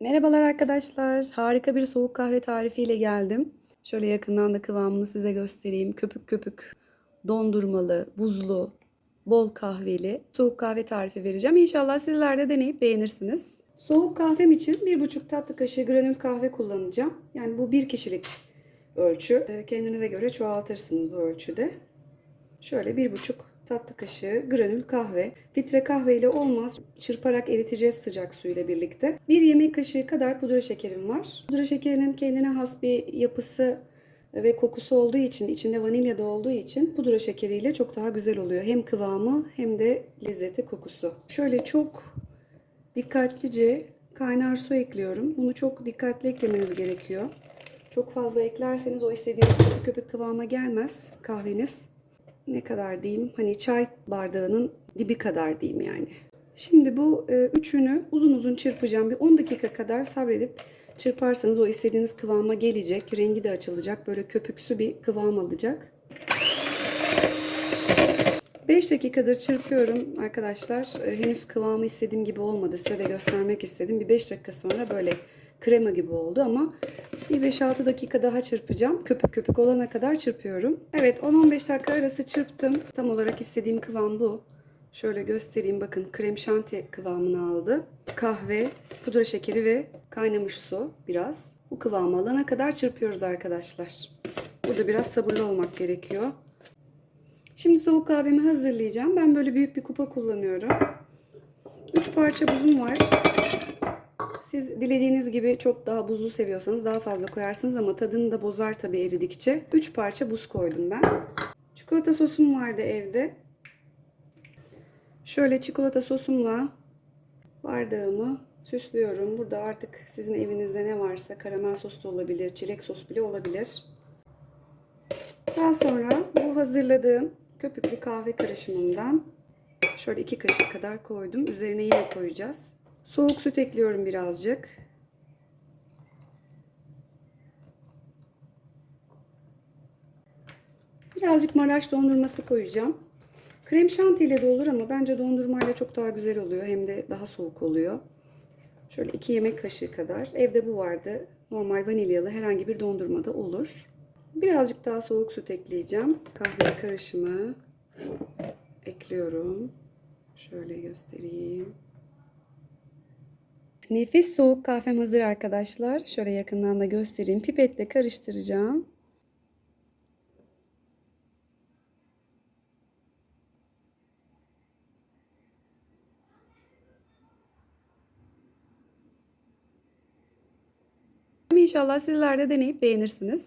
Merhabalar arkadaşlar. Harika bir soğuk kahve tarifiyle geldim. Şöyle yakından da kıvamını size göstereyim. Köpük köpük, dondurmalı, buzlu, bol kahveli soğuk kahve tarifi vereceğim. İnşallah sizler de deneyip beğenirsiniz. Soğuk kahvem için 1,5 tatlı kaşığı granül kahve kullanacağım. Yani bu bir kişilik ölçü. Ee, Kendinize göre çoğaltırsınız bu ölçüde. Şöyle bir buçuk tatlı kaşığı granül kahve. Filtre kahve ile olmaz. Çırparak eriteceğiz sıcak suyla birlikte. Bir yemek kaşığı kadar pudra şekerim var. Pudra şekerinin kendine has bir yapısı ve kokusu olduğu için, içinde vanilya da olduğu için pudra şekeriyle çok daha güzel oluyor. Hem kıvamı hem de lezzeti, kokusu. Şöyle çok dikkatlice kaynar su ekliyorum. Bunu çok dikkatli eklemeniz gerekiyor. Çok fazla eklerseniz o istediğiniz köpük kıvama gelmez kahveniz ne kadar diyeyim hani çay bardağının dibi kadar diyeyim yani. Şimdi bu e, üçünü uzun uzun çırpacağım. Bir 10 dakika kadar sabredip çırparsanız o istediğiniz kıvama gelecek. Rengi de açılacak. Böyle köpüksü bir kıvam alacak. 5 dakikadır çırpıyorum arkadaşlar. E, henüz kıvamı istediğim gibi olmadı. Size de göstermek istedim. Bir 5 dakika sonra böyle krema gibi oldu ama bir 5-6 dakika daha çırpacağım. Köpük köpük olana kadar çırpıyorum. Evet 10-15 dakika arası çırptım. Tam olarak istediğim kıvam bu. Şöyle göstereyim bakın krem şanti kıvamını aldı. Kahve, pudra şekeri ve kaynamış su biraz. Bu kıvamı alana kadar çırpıyoruz arkadaşlar. Burada biraz sabırlı olmak gerekiyor. Şimdi soğuk kahvemi hazırlayacağım. Ben böyle büyük bir kupa kullanıyorum. 3 parça buzum var. Dilediğiniz gibi çok daha buzlu seviyorsanız daha fazla koyarsınız ama tadını da bozar tabii eridikçe. 3 parça buz koydum ben. Çikolata sosum vardı evde. Şöyle çikolata sosumla bardağımı süslüyorum. Burada artık sizin evinizde ne varsa karamel sos da olabilir, çilek sos bile olabilir. Daha sonra bu hazırladığım köpüklü kahve karışımından şöyle 2 kaşık kadar koydum. Üzerine yine koyacağız. Soğuk süt ekliyorum birazcık. Birazcık Maraş dondurması koyacağım. Krem şanti ile de olur ama bence dondurmayla çok daha güzel oluyor. Hem de daha soğuk oluyor. Şöyle 2 yemek kaşığı kadar. Evde bu vardı. Normal vanilyalı herhangi bir dondurma da olur. Birazcık daha soğuk süt ekleyeceğim. Kahve karışımı ekliyorum. Şöyle göstereyim. Nefis soğuk kahvem hazır arkadaşlar. Şöyle yakından da göstereyim. Pipetle karıştıracağım. İnşallah sizler de deneyip beğenirsiniz.